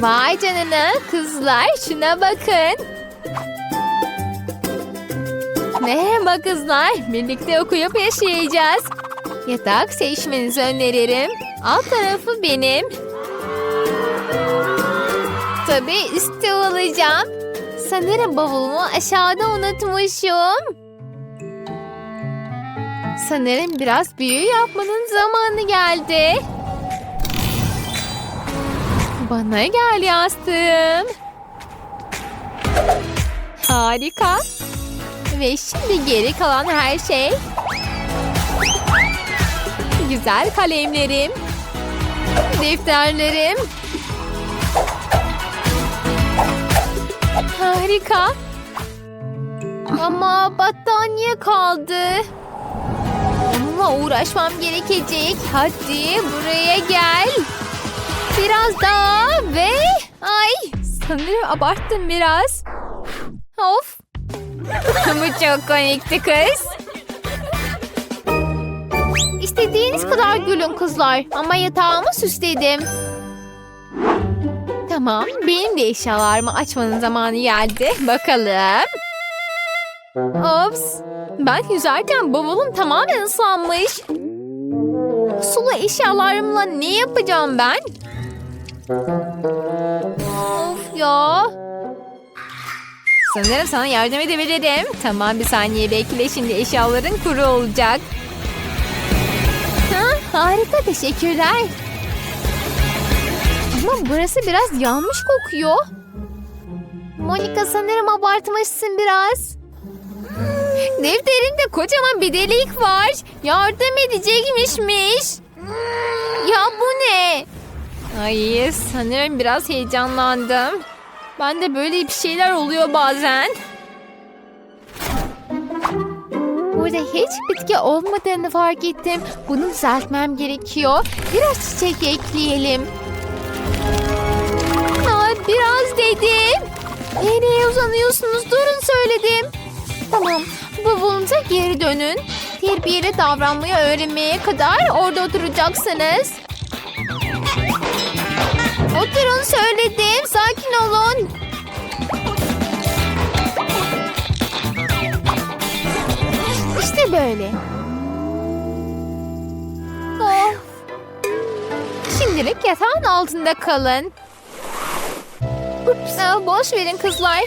Vay canına kızlar şuna bakın. Merhaba kızlar. Birlikte okuyup yaşayacağız. Yatak seçmenizi öneririm. Alt tarafı benim. Tabii üstü alacağım. Sanırım bavulumu aşağıda unutmuşum. Sanırım biraz büyü yapmanın zamanı geldi. Bana gel yastığım. Harika. Ve şimdi geri kalan her şey. Güzel kalemlerim. Defterlerim. Harika. Ama battaniye kaldı. Onunla uğraşmam gerekecek. Hadi buraya gel. Biraz daha ve... Ay sanırım abarttım biraz. Of. Bu çok komikti kız. İstediğiniz kadar gülün kızlar ama yatağımı süsledim. Tamam, benim de eşyalarımı açmanın zamanı geldi. Bakalım. Ops. Ben yüzerken bavulum tamamen ıslanmış. Sulu eşyalarımla ne yapacağım ben? Of ya. Sanırım sana yardım edebilirim. Tamam bir saniye bekle şimdi eşyaların kuru olacak. Ha, harika teşekkürler. Ama burası biraz yanmış kokuyor. Monika sanırım abartmışsın biraz. Defterinde kocaman bir delik var. Yardım edecekmişmiş. Ya bu ne? Ay sanırım biraz heyecanlandım. Ben de böyle bir şeyler oluyor bazen. Burada hiç bitki olmadığını fark ettim. Bunu düzeltmem gerekiyor. Biraz çiçek ekleyelim. Aa, biraz dedim. Nereye uzanıyorsunuz? Durun söyledim. Tamam, bavulunuza geri dönün. Terbiyeli davranmayı öğrenmeye kadar orada oturacaksınız. Oturun söyledim. Sakin olun. İşte böyle. Of. Şimdilik yatağın altında kalın. Aa, boş verin kızlar.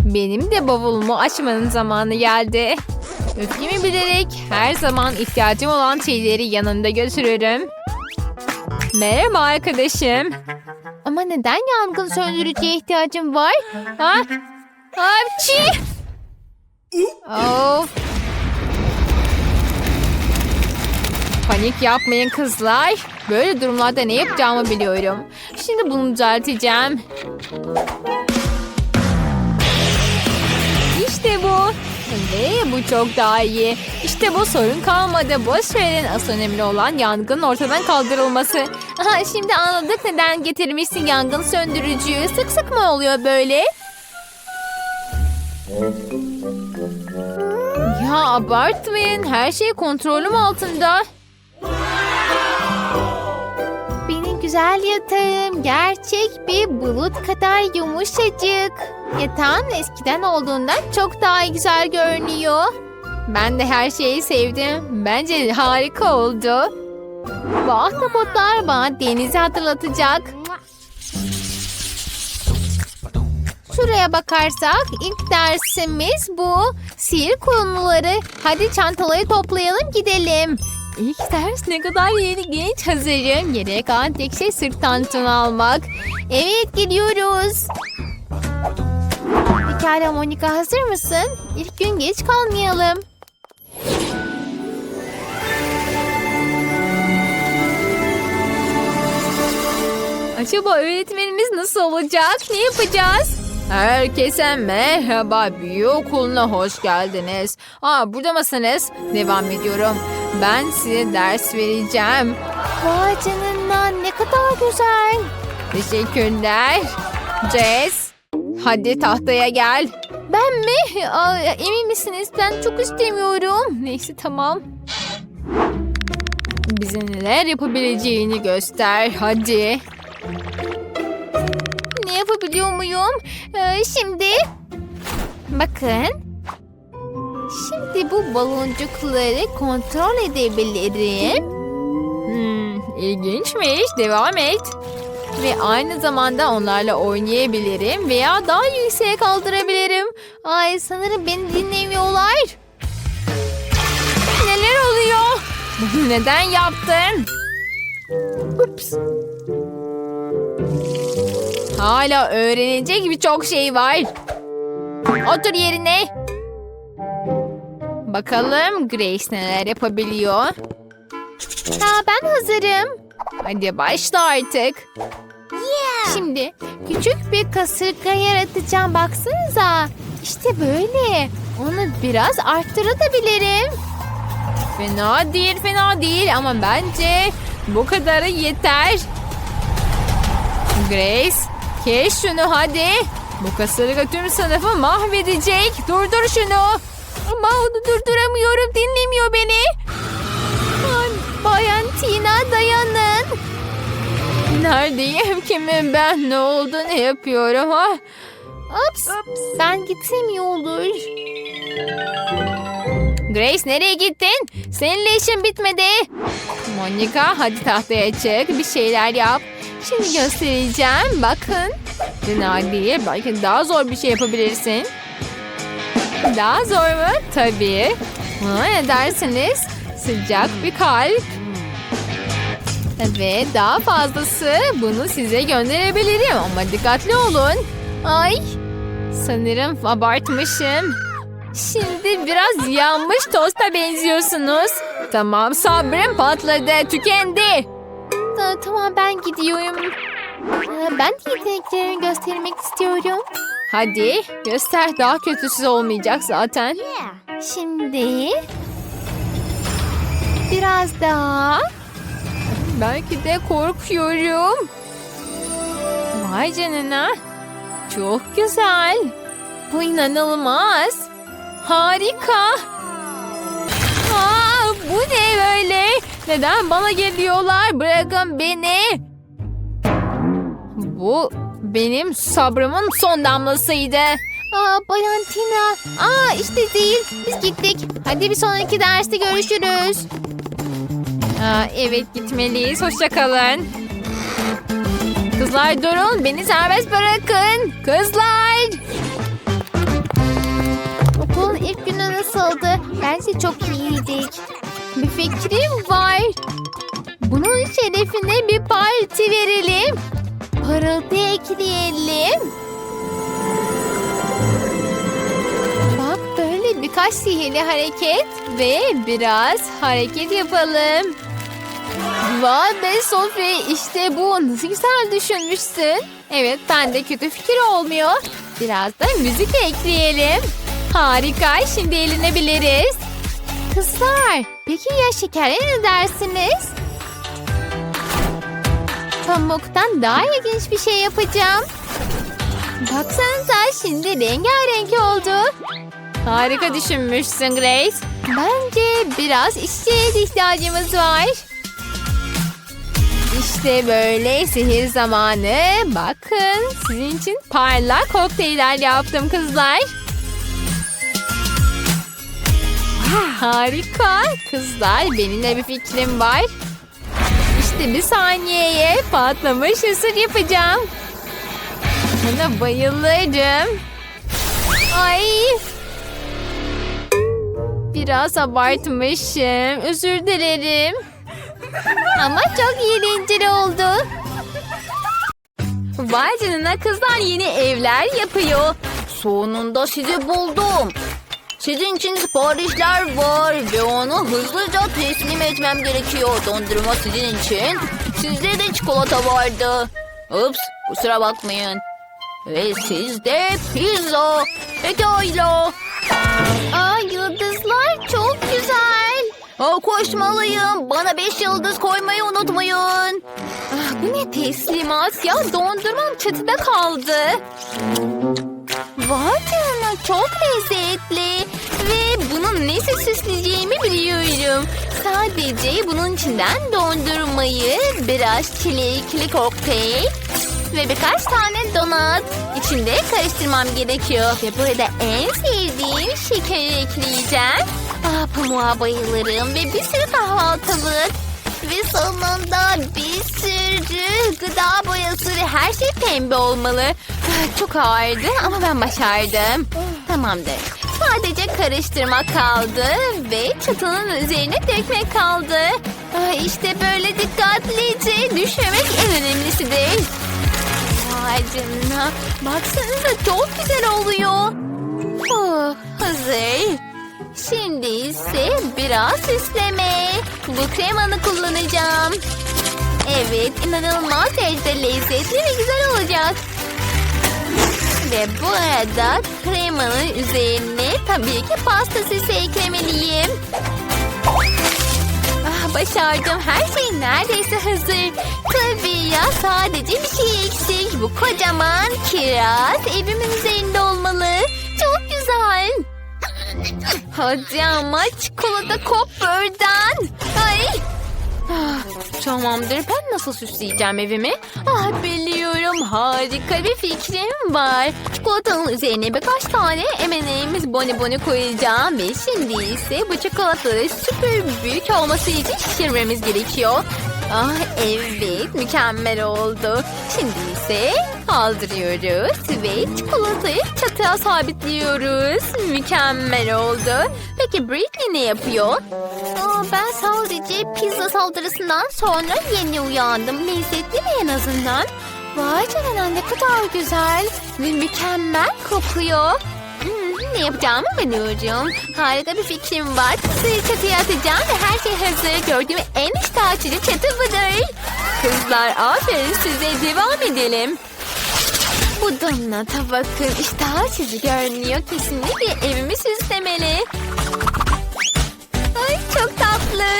Benim de bavulumu açmanın zamanı geldi. Öfkemi bilerek her zaman ihtiyacım olan şeyleri yanında götürürüm. Merhaba arkadaşım. Ama neden yangın söndürücüye ihtiyacım var? Ha? Hapçı! Of. Panik yapmayın kızlar. Böyle durumlarda ne yapacağımı biliyorum. Şimdi bunu düzelteceğim. İşte bu. Ve bu çok daha iyi. İşte bu sorun kalmadı. Boş verin. Asıl önemli olan yangının ortadan kaldırılması. Aha, şimdi anladık neden getirmişsin yangın söndürücüyü. Sık sık mı oluyor böyle? Ya abartmayın. Her şey kontrolüm altında. Güzel yatağım gerçek bir bulut kadar yumuşacık. Yatağın eskiden olduğundan çok daha güzel görünüyor. Ben de her şeyi sevdim. Bence harika oldu. Bu ahtapotlar bana denizi hatırlatacak. Şuraya bakarsak ilk dersimiz bu. Sihir konuları. Hadi çantaları toplayalım gidelim. İlk ders ne kadar yeni genç hazırım. Geriye kalan tek şey sırt tantını almak. Evet gidiyoruz. Pekala Monika hazır mısın? İlk gün geç kalmayalım. Acaba öğretmenimiz nasıl olacak? Ne yapacağız? Herkese merhaba. Büyü okuluna hoş geldiniz. Aa, burada mısınız? Devam ediyorum. Ben size ders vereceğim. Vay canına ne kadar güzel. Teşekkürler. Jess, hadi tahtaya gel. Ben mi? Aa, emin misiniz? Ben çok istemiyorum. Neyse tamam. Bize neler yapabileceğini göster. Hadi. Muyum? Ee, şimdi bakın. Şimdi bu baloncukları kontrol edebilirim. Hmm, ilginçmiş. Devam et. Ve aynı zamanda onlarla oynayabilirim veya daha yükseğe kaldırabilirim. Ay sanırım beni dinlemiyorlar. Neler oluyor? Neden yaptın? Ups. Hala öğrenecek birçok şey var. Otur yerine. Bakalım Grace neler yapabiliyor. Ha, ben hazırım. Hadi başla artık. Şimdi küçük bir kasırga yaratacağım baksanıza. İşte böyle. Onu biraz arttırabilirim. Fena değil, fena değil ama bence bu kadarı yeter. Grace, kes şunu hadi. Bu kasırga tüm sınıfı mahvedecek. Durdur şunu. Ama onu durduramıyorum. Dinlemiyor beni. Ay, Bayan Tina dayanın. Neredeyim, kimim ben, ne oldu, ne yapıyorum ha? Ups. Ben gitsem iyi olur. Grace nereye gittin? Seninle işim bitmedi. Monica hadi tahtaya çık bir şeyler yap. Şimdi göstereceğim bakın. Fena belki daha zor bir şey yapabilirsin. Daha zor mu? Tabii. Buna ne dersiniz? Sıcak bir kalp. Ve daha fazlası bunu size gönderebilirim ama dikkatli olun. Ay sanırım abartmışım. Şimdi biraz yanmış tosta benziyorsunuz. Tamam sabrım patladı, tükendi. Ta- tamam ben gidiyorum. Ee, Ben de yeteneklerimi göstermek istiyorum. Hadi göster daha kötüsü olmayacak zaten. Şimdi biraz daha. Belki de korkuyorum. Vay canına. Çok güzel. Bu inanılmaz. Harika. Aa, bu ne böyle? Neden bana geliyorlar? Bırakın beni. Bu benim sabrımın son damlasıydı. Aa, Bayan Tina. Aa, işte değil. Biz gittik. Hadi bir sonraki derste görüşürüz. Aa, evet gitmeliyiz. Hoşça kalın. Kızlar durun. Beni serbest bırakın. Kızlar. Nasıldı? Bence çok iyiydik. Bir fikrim var. Bunun şerefine bir parti verelim. Parıltı ekleyelim. Bak böyle birkaç sihirli hareket Ve biraz hareket yapalım. Vay be Sophie işte bu. Nasıl güzel düşünmüşsün. Evet ben de kötü fikir olmuyor. Biraz da müzik ekleyelim. Harika şimdi eğlenebiliriz. Kızlar, peki ya şekerle ne dersiniz? Pamuktan daha ilginç bir şey yapacağım. Baksanıza şimdi rengarenk oldu. Harika düşünmüşsün Grace. Bence biraz işçiye ihtiyacımız var. İşte böyle sihir zamanı. Bakın sizin için parlak kokteyller yaptım kızlar. Harika. Kızlar benim de bir fikrim var. İşte bir saniyeye patlamış ısır yapacağım. Buna bayılırım. Ay. Biraz abartmışım. Özür dilerim. Ama çok eğlenceli oldu. Vay canına kızlar yeni evler yapıyor. Sonunda sizi buldum. Sizin için siparişler var ve onu hızlıca teslim etmem gerekiyor. Dondurma sizin için. Sizde de çikolata vardı. Ups kusura bakmayın. Ve sizde pizza. Pekala. Aa, yıldızlar çok güzel. Aa, koşmalıyım. Bana beş yıldız koymayı unutmayın. Ah, bu ne teslimat ya dondurmam çatıda kaldı. Vay çok lezzetli. Ve bunun nesi süsleyeceğimi biliyorum. Sadece bunun içinden dondurmayı, biraz çilekli kokteyl ve birkaç tane donat içinde karıştırmam gerekiyor. Ve burada en sevdiğim şekeri ekleyeceğim. Ah, pamuğa bayılırım ve bir sürü kahvaltılık. Ve sonunda bir sürü gıda boyası ve her şey pembe olmalı. Ah, Çok ağırdı ama ben başardım. Tamamdır. Sadece karıştırmak kaldı ve çatının üzerine dökmek kaldı. Ah, İşte böyle dikkatlice düşmemek en önemlisidir. Vay canına. Baksanıza çok güzel oluyor. Oh, hazır. Şimdi ise biraz süsleme. Bu kremanı kullanacağım. Evet, inanılmaz derecede lezzetli ve güzel olacak. Ve bu arada kremanın üzerine tabii ki pasta süsü eklemeliyim. Ah, başardım. Her şey neredeyse hazır. Tabii ya sadece bir şey eksik. Bu kocaman kiraz evimin üzerinde olmalı. Çok güzel. Hadi ama çikolata kop buradan. Ay. Ah, tamamdır. Ben nasıl süsleyeceğim evimi? Ah biliyorum. Harika bir fikrim var. Çikolatanın üzerine birkaç tane M&M's boniboni koyacağım. Ve şimdi ise bu çikolataları süper büyük olması için şişirmemiz gerekiyor. Ah evet mükemmel oldu. Şimdi ise kaldırıyoruz ve çikolatayı çatıya sabitliyoruz. Mükemmel oldu. Peki Britney ne yapıyor? Aa, ben sadece pizza saldırısından sonra yeni uyandım. Lezzetli mi en azından? Vay canına ne kadar güzel ve mükemmel kokuyor. Ne yapacağımı biliyorum. Harika bir fikrim var. Pizzayı çatıya atacağım ve her şey hazır. Gördüğüm en iştah açıcı çatı budur. Kızlar aferin size devam edelim. Bu donata bakın iştah açıcı görünüyor. Kesinlikle evimi süslemeli. Ay çok tatlı.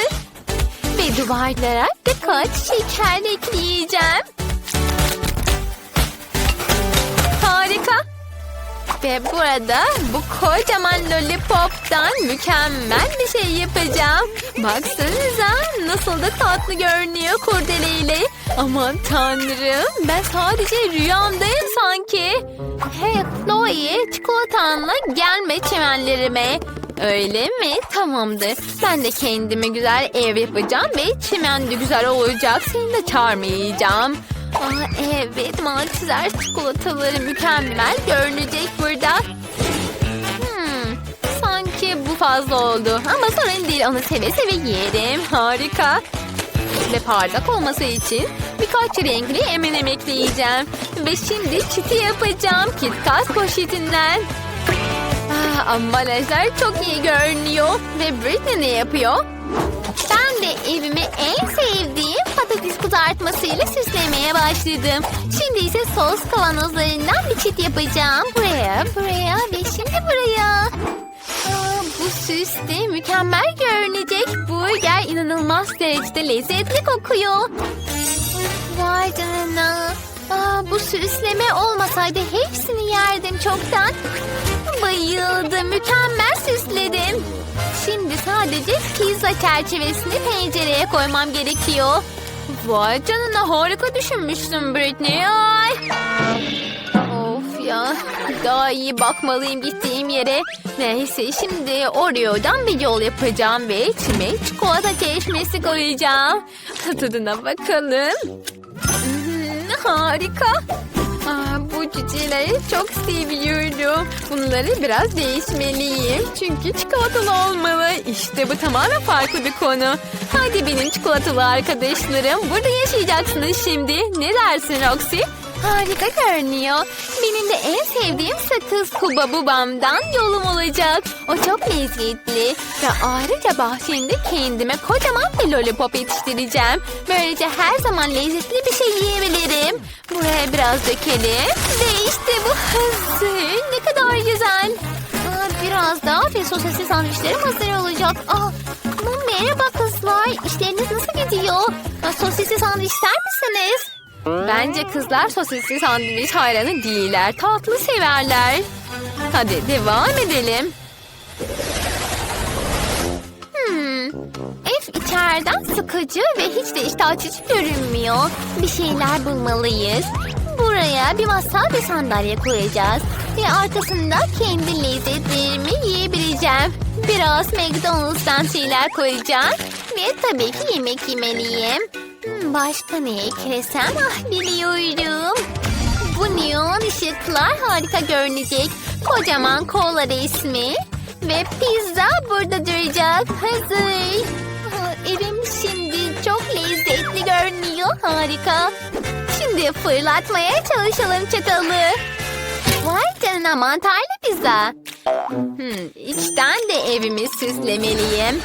Ve duvarlara birkaç şeker ekleyeceğim. Ve burada bu kocaman lollipoptan mükemmel bir şey yapacağım. Baksanıza nasıl da tatlı görünüyor kurdeleyle. Aman tanrım ben sadece rüyamdayım sanki. Hey Chloe çikolatanla gelme çimenlerime. Öyle mi? Tamamdır. Ben de kendime güzel ev yapacağım ve çimen de güzel olacak. Seni de çağırmayacağım. Aa, evet Malteser çikolataları mükemmel görünecek burada. Hmm, sanki bu fazla oldu ama sorun değil onu seve seve yerim. Harika. Ve parlak olması için birkaç renkli M&M ekleyeceğim. Ve şimdi çiti yapacağım KitKat poşetinden. Ah, ambalajlar çok iyi görünüyor. Ve Britney ne yapıyor? Ben de evimi en sevdiğim patates kızartmasıyla süslemeye başladım. Şimdi ise sos kavanozlarından bir çit yapacağım. Buraya, buraya ve şimdi buraya. Aa, bu süs de mükemmel görünecek. Burger inanılmaz derecede lezzetli kokuyor. Vay canına. Aa, bu süsleme olmasaydı hepsini yerdim çoktan. Bayıldım. Mükemmel pizza çerçevesini pencereye koymam gerekiyor. Vay canına harika düşünmüşsün Britney. Ay. Of ya daha iyi bakmalıyım gittiğim yere. Neyse şimdi Oreo'dan bir yol yapacağım ve içime çikolata çeşmesi koyacağım. Tadına bakalım. Hmm, harika. Bu çok seviyorum. Bunları biraz değişmeliyim. Çünkü çikolatalı olmalı. İşte bu tamamen farklı bir konu. Hadi benim çikolatalı arkadaşlarım. Burada yaşayacaksınız şimdi. Ne dersin Roxy? Harika görünüyor. Benim de en sevdiğim sakız Kuba Bubam'dan yolum olacak. O çok lezzetli. Ve ayrıca bahçemde kendime kocaman bir lollipop yetiştireceğim. Böylece her zaman lezzetli bir şey yiyebilirim. Buraya biraz dökelim. Ve işte bu hazır. Ne kadar güzel. Aa, biraz daha ve sosisli sandviçlerim hazır olacak. Aa, merhaba kızlar. İşleriniz nasıl gidiyor? Aa, sosisli sandviç ister misiniz? Bence kızlar sosisli sandviç hayranı değiller. Tatlı severler. Hadi devam edelim. Hmm. Ev içeriden sıkıcı ve hiç de iştah açıcı görünmüyor. Bir şeyler bulmalıyız. Buraya bir masa ve sandalye koyacağız. Ve arkasında kendi lezzetlerimi yiyebileceğim. Biraz McDonald's'tan şeyler koyacağım. Ve tabii ki yemek yemeliyim. Başka ne eklesem? Ah biliyorum. Bu neon ışıklar harika görünecek. Kocaman kola resmi. Ve pizza burada duracak. Hazır. Ah, Evim şimdi çok lezzetli görünüyor. Harika. Şimdi fırlatmaya çalışalım çatalı. Vay canına mantarlı pizza. Hmm, içten de evimi süslemeliyim.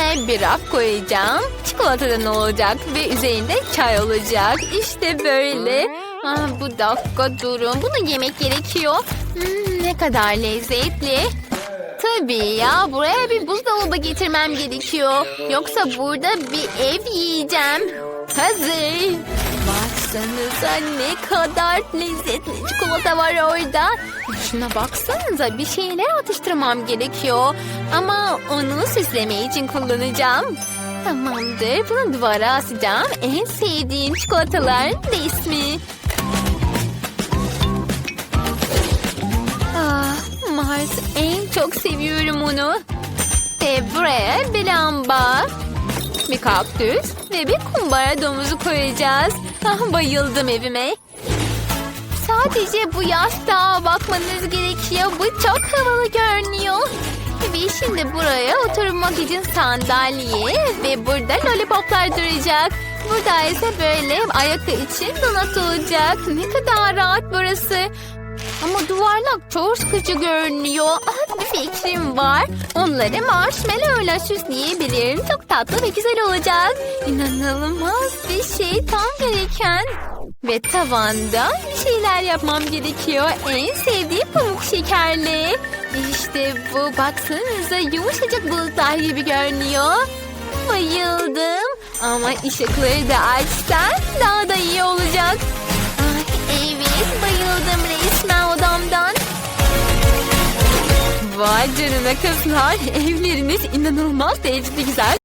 Buraya bir raf koyacağım. Çikolatadan olacak ve üzerinde çay olacak. İşte böyle. Ah, bu dakika durun. Bunu yemek gerekiyor. Hmm, ne kadar lezzetli. Tabii ya buraya bir buzdolabı getirmem gerekiyor. Yoksa burada bir ev yiyeceğim. Hazır. Baksanıza ne kadar lezzetli çikolata var orada. Şuna baksanıza bir şeyler atıştırmam gerekiyor. Ama onu süsleme için kullanacağım. Tamamdır bunu duvara asacağım. En sevdiğim çikolataların resmi. Ah, Mars en çok seviyorum onu. Ve buraya bir lamba, bir kaktüs ve bir kumbara domuzu koyacağız. Bayıldım evime. Sadece bu yastığa bakmanız gerekiyor. Bu çok havalı görünüyor. Ve şimdi buraya oturmak için sandalye ve burada lollipoplar duracak. Burada ise böyle ayakı için donat olacak. Ne kadar rahat burası. Ama duvarlar çok sıkıcı görünüyor. Ah, bir fikrim var. Onları marshmallow ile süsleyebilirim. Çok tatlı ve güzel olacak. İnanılmaz bir şey tam gereken. Ve tavanda bir şeyler yapmam gerekiyor. En sevdiğim pamuk şekerli. İşte bu baksanıza yumuşacık bulutlar gibi görünüyor. Bayıldım. Ama ışıkları da açsan daha da iyi olacak. Ay, evet bayıldım Vay canına kızlar. Evleriniz inanılmaz derecede güzel